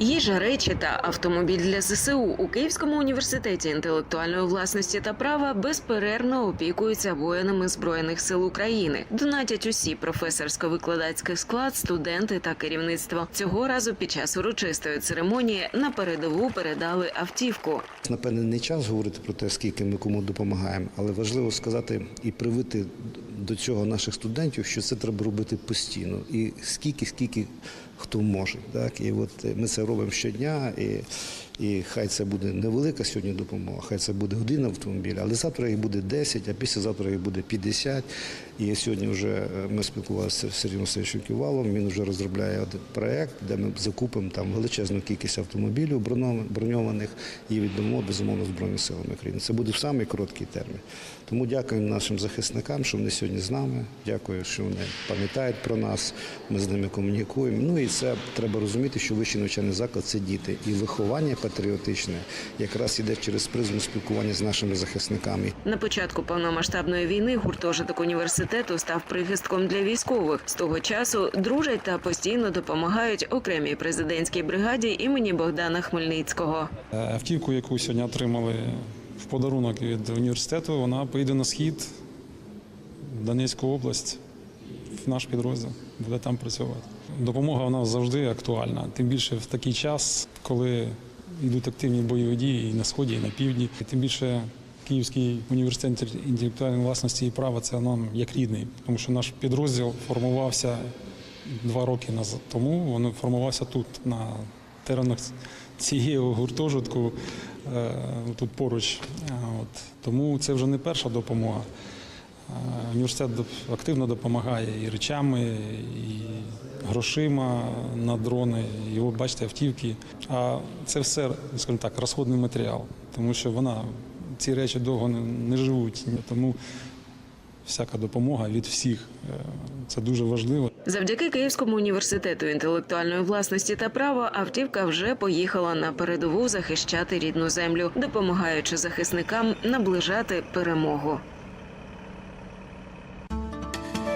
Їжа, речі та автомобіль для ЗСУ у Київському університеті інтелектуальної власності та права безперервно опікуються воїнами збройних сил України. Донатять усі професорсько-викладацький склад, студенти та керівництво. Цього разу під час урочистої церемонії на передову передали автівку. Напевне, не час говорити про те, скільки ми кому допомагаємо, але важливо сказати і привити до цього наших студентів, що це треба робити постійно. І скільки, скільки хто може. Так? І от ми це робимо щодня. І, і хай це буде невелика сьогодні допомога, хай це буде один автомобіль, але завтра їх буде 10, а післязавтра їх буде 50. І сьогодні вже е, ми спілкувалися з Сергієм Васильовичем Ківалом. Він вже розробляє один проект, де ми закупимо там величезну кількість автомобілів броньованих і віддамо безумовно Збройним силам України. Це буде в самий короткий термін. Тому дякуємо нашим захисникам, що вони сьогодні з нами. Дякую, що вони пам'ятають про нас. Ми з ними комунікуємо. Ну і це треба розуміти, що вищий навчальний заклад це діти. І виховання патріотичне якраз іде через призму спілкування з нашими захисниками. На початку повномасштабної війни гуртожиток університету став прихистком для військових. З того часу дружать та постійно допомагають окремій президентській бригаді імені Богдана Хмельницького. Е, Автівку, яку сьогодні отримали в подарунок від університету, вона поїде на схід, в Донецьку область, в наш підрозділ, буде там працювати. Допомога у нас завжди актуальна, тим більше в такий час, коли йдуть активні бойові дії і на сході, і на півдні. Тим більше Київський університет інтелектуальної власності і права це нам як рідний, тому що наш підрозділ формувався два роки назад. Тому він формувався тут, на теренах цієї гуртожитку, е, тут поруч. Е, От. Тому це вже не перша допомога. Університет активно допомагає і речами, і грошима на дрони, от бачите, автівки. А це все, скажімо так, розходний матеріал, тому що вона, ці речі довго не, не живуть. Тому всяка допомога від всіх е, це дуже важливо. Завдяки Київському університету інтелектуальної власності та права автівка вже поїхала на передову захищати рідну землю, допомагаючи захисникам наближати перемогу.